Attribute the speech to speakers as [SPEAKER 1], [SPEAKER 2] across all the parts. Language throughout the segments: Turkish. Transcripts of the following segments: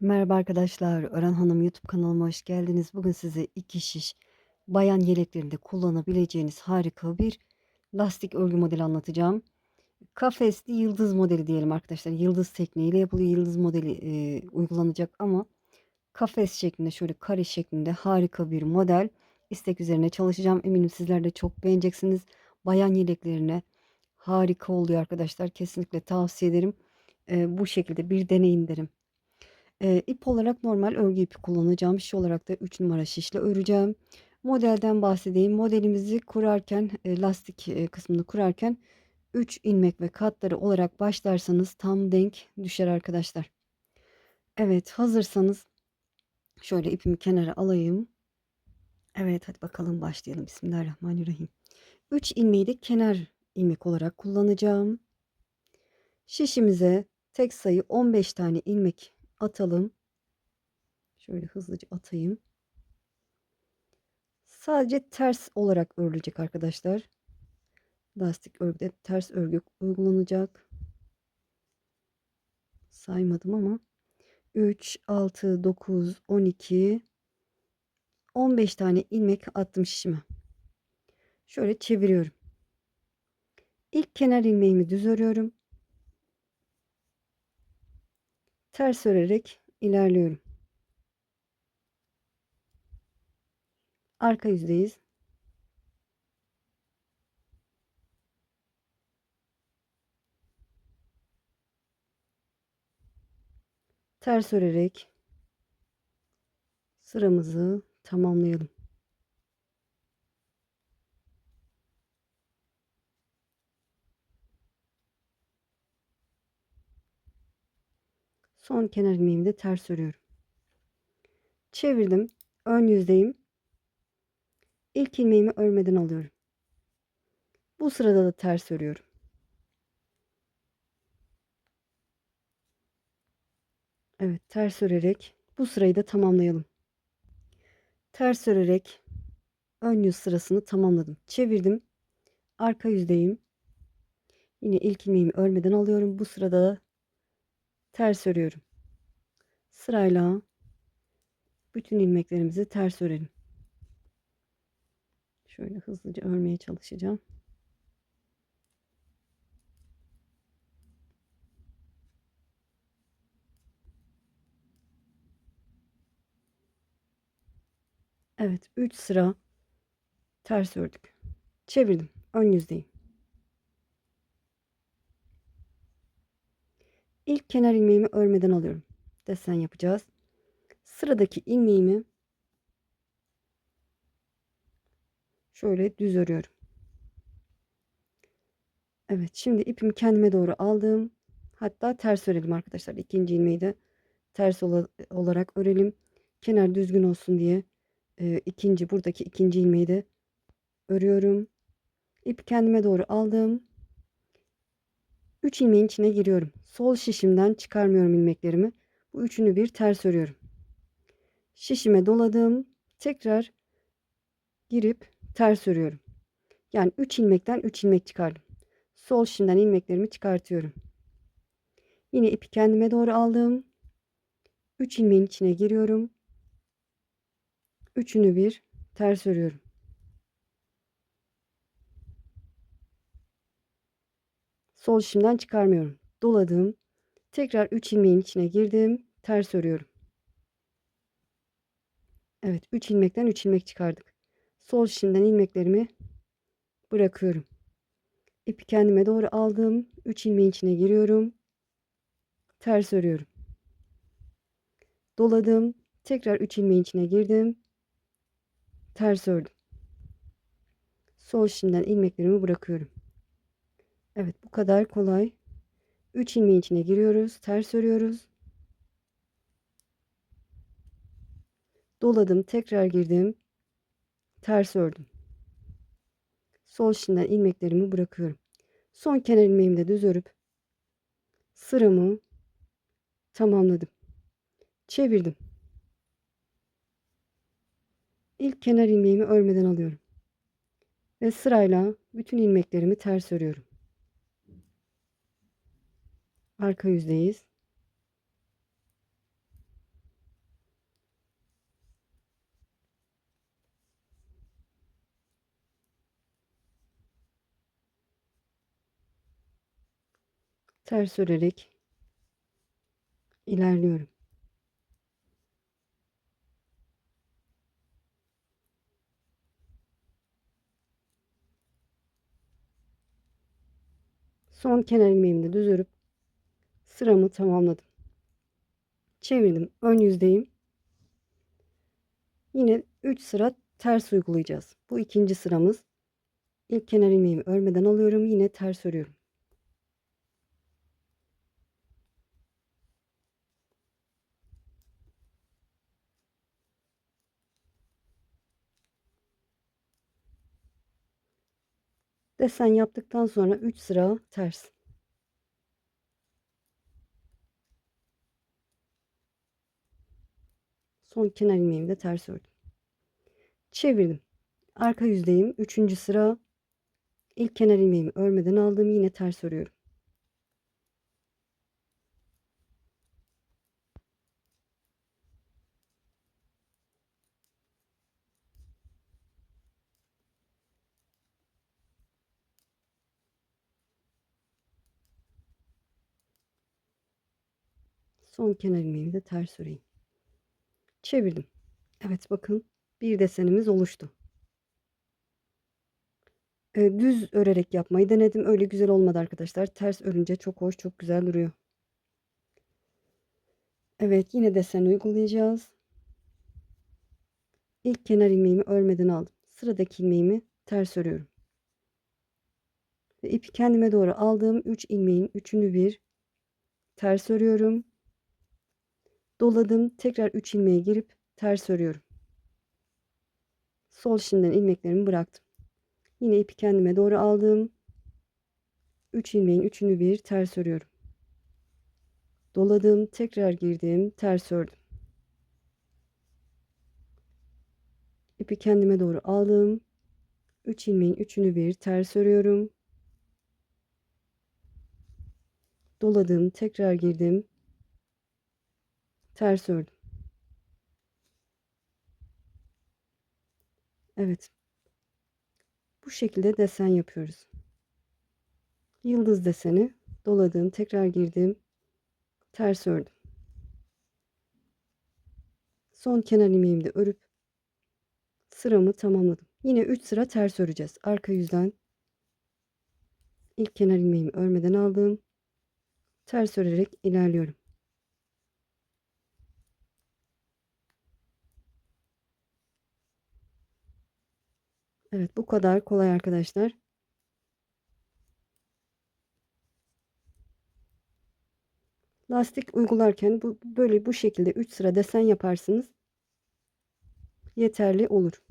[SPEAKER 1] Merhaba arkadaşlar, Ören Hanım YouTube kanalıma hoş geldiniz. Bugün size iki şiş bayan yeleklerinde kullanabileceğiniz harika bir lastik örgü modeli anlatacağım. Kafesli yıldız modeli diyelim arkadaşlar. Yıldız tekniğiyle yapılıyor. Yıldız modeli e, uygulanacak ama kafes şeklinde şöyle kare şeklinde harika bir model. İstek üzerine çalışacağım. Eminim sizler de çok beğeneceksiniz. Bayan yeleklerine harika oluyor arkadaşlar. Kesinlikle tavsiye ederim. E, bu şekilde bir deneyin derim. Eee, ip olarak normal örgü ipi kullanacağım. Şiş olarak da 3 numara şişle öreceğim. Modelden bahsedeyim. Modelimizi kurarken, eee, lastik, eee, kısmını kurarken 3 ilmek ve katları olarak başlarsanız tam denk düşer arkadaşlar. Evet, hazırsanız şöyle ipimi kenara alayım. Evet, hadi bakalım başlayalım. Bismillahirrahmanirrahim. 3 ilmeği de kenar ilmek olarak kullanacağım. Şişimize tek sayı 15 tane ilmek atalım. Şöyle hızlıca atayım. Sadece ters olarak örülecek arkadaşlar. Lastik örgüde ters örgü uygulanacak. Saymadım ama 3, 6, 9, 12, 15 tane ilmek attım şişime. Şöyle çeviriyorum. İlk kenar ilmeğimi düz örüyorum. Ters örerek ilerliyorum. Arka yüzdeyiz. Ters örerek sıramızı tamamlayalım. Son kenar ilmeğimi de ters örüyorum. Çevirdim. Ön yüzdeyim. İlk ilmeğimi örmeden alıyorum. Bu sırada da ters örüyorum. Evet, ters örerek bu sırayı da tamamlayalım. Ters örerek ön yüz sırasını tamamladım. Çevirdim. Arka yüzdeyim. Yine ilk ilmeğimi örmeden alıyorum. Bu sırada da ters örüyorum. Sırayla bütün ilmeklerimizi ters örelim. Şöyle hızlıca örmeye çalışacağım. Evet 3 sıra ters ördük. Çevirdim. Ön yüzdeyim. İlk kenar ilmeğimi örmeden alıyorum. Desen yapacağız. Sıradaki ilmeğimi şöyle düz örüyorum. Evet şimdi ipimi kendime doğru aldım. Hatta ters örelim arkadaşlar. İkinci ilmeği de ters olarak örelim. Kenar düzgün olsun diye e, ikinci buradaki ikinci ilmeği de örüyorum. İp kendime doğru aldım. 3 ilmeğin içine giriyorum. Sol şişimden çıkarmıyorum ilmeklerimi. Bu üçünü bir ters örüyorum. Şişime doladım. Tekrar girip ters örüyorum. Yani 3 ilmekten 3 ilmek çıkardım. Sol şişimden ilmeklerimi çıkartıyorum. Yine ipi kendime doğru aldım. 3 ilmeğin içine giriyorum. Üçünü bir ters örüyorum. Sol şimden çıkarmıyorum. Doladım. Tekrar 3 ilmeğin içine girdim. Ters örüyorum. Evet 3 ilmekten 3 ilmek çıkardık. Sol şimden ilmeklerimi bırakıyorum. İpi kendime doğru aldım. 3 ilmeğin içine giriyorum. Ters örüyorum. Doladım. Tekrar 3 ilmeğin içine girdim ters ördüm. Sol şimdiden ilmeklerimi bırakıyorum. Evet bu kadar kolay. 3 ilmeğin içine giriyoruz. Ters örüyoruz. Doladım. Tekrar girdim. Ters ördüm. Sol şimdiden ilmeklerimi bırakıyorum. Son kenar ilmeğimi de düz örüp sıramı tamamladım. Çevirdim. İlk kenar ilmeğimi örmeden alıyorum. Ve sırayla bütün ilmeklerimi ters örüyorum. Arka yüzdeyiz. Ters örerek ilerliyorum. Son kenar ilmeğimi de düz örüp sıramı tamamladım. Çevirdim. Ön yüzdeyim. Yine 3 sıra ters uygulayacağız. Bu ikinci sıramız. İlk kenar ilmeğimi örmeden alıyorum. Yine ters örüyorum. Desen yaptıktan sonra 3 sıra ters. Son kenar ilmeğimi de ters ördüm. Çevirdim. Arka yüzdeyim. Üçüncü sıra. İlk kenar ilmeğimi örmeden aldım. Yine ters örüyorum. Son kenar ilmeğimi de ters öreyim. Çevirdim. Evet bakın bir desenimiz oluştu. Ee, düz örerek yapmayı denedim. Öyle güzel olmadı arkadaşlar. Ters örünce çok hoş, çok güzel duruyor. Evet yine desen uygulayacağız. İlk kenar ilmeğimi örmeden aldım. Sıradaki ilmeğimi ters örüyorum. Ve ipi kendime doğru aldığım 3 ilmeğin üçünü bir ters örüyorum. Doladım. Tekrar 3 ilmeğe girip ters örüyorum. Sol şimdiden ilmeklerimi bıraktım. Yine ipi kendime doğru aldım. 3 ilmeğin üçünü bir ters örüyorum. Doladım, tekrar girdim, ters ördüm. İpi kendime doğru aldım. 3 ilmeğin üçünü bir ters örüyorum. Doladım, tekrar girdim. Ters ördüm. Evet. Bu şekilde desen yapıyoruz. Yıldız deseni doladım, tekrar girdim, ters ördüm. Son kenar ilmeğimi de örüp sıramı tamamladım. Yine 3 sıra ters öreceğiz. Arka yüzden ilk kenar ilmeğimi örmeden aldım. Ters örerek ilerliyorum. Evet bu kadar kolay arkadaşlar. Lastik uygularken bu böyle bu şekilde 3 sıra desen yaparsınız. Yeterli olur.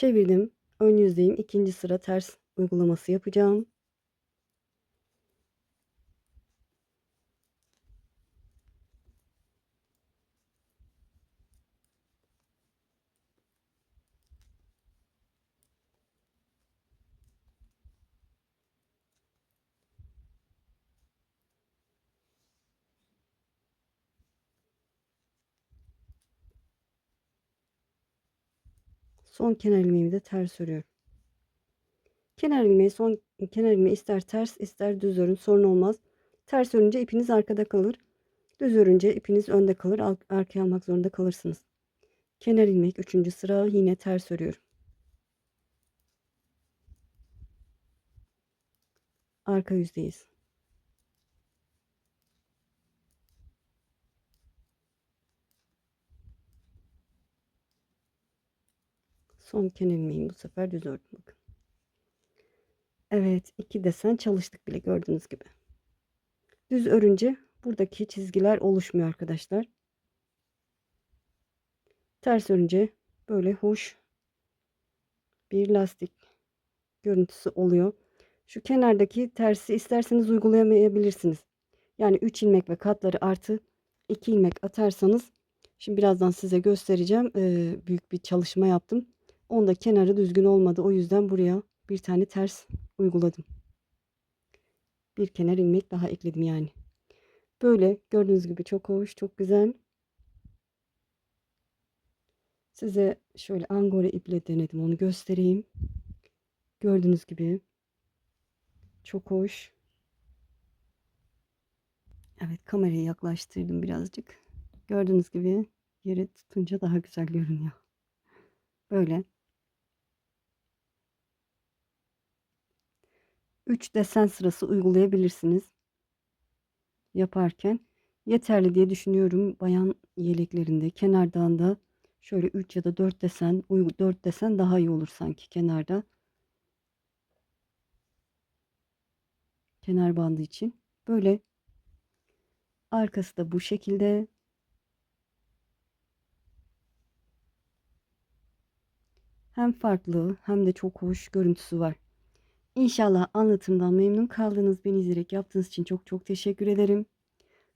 [SPEAKER 1] Çevirdim. Ön yüzdeyim. İkinci sıra ters uygulaması yapacağım. Son kenar ilmeğimi de ters örüyorum. Kenar ilmeği son kenar ilmeği ister ters ister düz örün sorun olmaz. Ters örünce ipiniz arkada kalır. Düz örünce ipiniz önde kalır. Arkaya almak zorunda kalırsınız. Kenar ilmek 3. sıra yine ters örüyorum. Arka yüzdeyiz. Son kenar ilmeğimi bu sefer düz ördüm bakın. Evet iki desen çalıştık bile gördüğünüz gibi. Düz örünce buradaki çizgiler oluşmuyor arkadaşlar. Ters örünce böyle hoş bir lastik görüntüsü oluyor. Şu kenardaki tersi isterseniz uygulayamayabilirsiniz. Yani 3 ilmek ve katları artı 2 ilmek atarsanız şimdi birazdan size göstereceğim. Ee, büyük bir çalışma yaptım. Onda kenarı düzgün olmadı. O yüzden buraya bir tane ters uyguladım. bir kenar ilmek daha ekledim yani. Böyle gördüğünüz gibi çok hoş, çok güzel. Size şöyle angora iple denedim onu göstereyim. Gördüğünüz gibi çok hoş. Evet kamerayı yaklaştırdım birazcık. Gördüğünüz gibi yere tutunca daha güzel görünüyor. Böyle. 3 desen sırası uygulayabilirsiniz. Yaparken yeterli diye düşünüyorum. Bayan yeleklerinde kenardan da şöyle 3 ya da 4 desen 4 desen daha iyi olur sanki kenarda. Kenar bandı için. Böyle arkası da bu şekilde. Hem farklı hem de çok hoş görüntüsü var. İnşallah anlatımdan memnun kaldınız. Beni izleyerek yaptığınız için çok çok teşekkür ederim.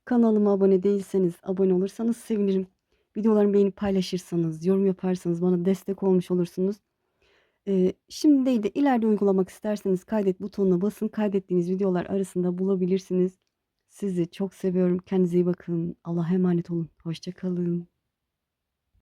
[SPEAKER 1] Kanalıma abone değilseniz abone olursanız sevinirim. Videolarımı beğenip paylaşırsanız, yorum yaparsanız bana destek olmuş olursunuz. Ee, şimdi değil de ileride uygulamak isterseniz kaydet butonuna basın. Kaydettiğiniz videolar arasında bulabilirsiniz. Sizi çok seviyorum. Kendinize iyi bakın. Allah'a emanet olun. Hoşçakalın.